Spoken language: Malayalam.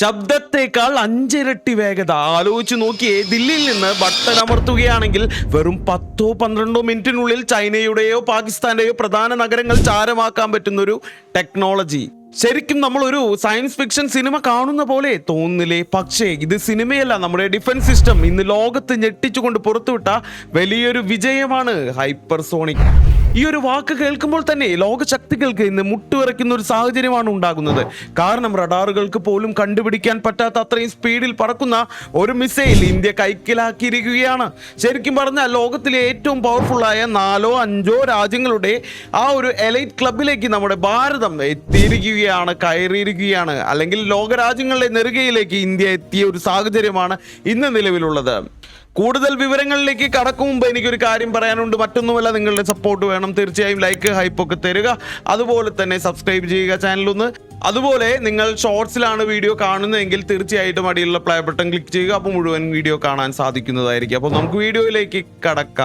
ശബ്ദത്തേക്കാൾ അഞ്ചിരട്ടി വേഗത. ആലോചിച്ച് നോക്കിയേ ദില്ലിയിൽ നിന്ന് ബട്ടൺ അമർത്തുകയാണെങ്കിൽ വെറും പത്തോ പന്ത്രണ്ടോ മിനിറ്റിനുള്ളിൽ ചൈനയുടെയോ പാകിസ്ഥാന്റെയോ പ്രധാന നഗരങ്ങൾ ചാരമാക്കാൻ പറ്റുന്നൊരു ടെക്നോളജി. ശരിക്കും നമ്മൾ ഒരു സയൻസ് ഫിക്ഷൻ സിനിമ കാണുന്ന പോലെ തോന്നില്ലേ പക്ഷേ ഇത് സിനിമയല്ല. നമ്മുടെ ഡിഫൻസ് സിസ്റ്റം ഇന്ന് ലോകത്ത് ഞെട്ടിച്ചുകൊണ്ട് പുറത്തുവിട്ട വലിയൊരു വിജയമാണ് ഹൈപ്പർസോണിക്. ഈ ഒരു വാക്ക് കേൾക്കുമ്പോൾ തന്നെ ലോക ശക്തികൾക്ക് ഇന്ന് മുട്ടുവിറയ്ക്കുന്ന ഒരു സാഹചര്യമാണ് ഉണ്ടാകുന്നത്. കാരണം റഡാറുകൾക്ക് പോലും കണ്ടുപിടിക്കാൻ പറ്റാത്ത അത്രയും സ്പീഡിൽ പറക്കുന്ന ഒരു മിസൈൽ ഇന്ത്യ കൈക്കലാക്കിയിരിക്കുകയാണ്. ശരിക്കും പറഞ്ഞാൽ ലോകത്തിലെ ഏറ്റവും പവർഫുള്ളായ നാലോ അഞ്ചോ രാജ്യങ്ങളുടെ ആ ഒരു എലൈറ്റ് ക്ലബിലേക്ക് നമ്മുടെ ഭാരതം എത്തിയിരിക്കുകയാണ് കയറിയിരിക്കുകയാണ്. അല്ലെങ്കിൽ ലോകരാജ്യങ്ങളുടെ നെറുകയിലേക്ക് ഇന്ത്യ എത്തിയ ഒരു സാഹചര്യമാണ് ഇന്ന് നിലവിലുള്ളത്. കൂടുതൽ വിവരങ്ങളിലേക്ക് കടക്കും മുമ്പ് എനിക്കൊരു കാര്യം പറയാനുണ്ട്. മറ്റൊന്നുമല്ല നിങ്ങളുടെ സപ്പോർട്ട് വേണം. തീർച്ചയായും ലൈക്ക് ഹൈപ്പൊക്കെ തരിക. അതുപോലെ തന്നെ സബ്സ്ക്രൈബ് ചെയ്യുക ചാനലൊന്ന് അതുപോലെ നിങ്ങൾ ഷോർട്സിലാണ് വീഡിയോ കാണുന്നതെങ്കിൽ തീർച്ചയായിട്ടും അടിയിലുള്ള പ്ലേ ബട്ടൺ ക്ലിക്ക് ചെയ്യുക. അപ്പോൾ മുഴുവൻ വീഡിയോ കാണാൻ സാധിക്കുന്നതായിരിക്കും. അപ്പോൾ നമുക്ക് വീഡിയോയിലേക്ക് കടക്കാം.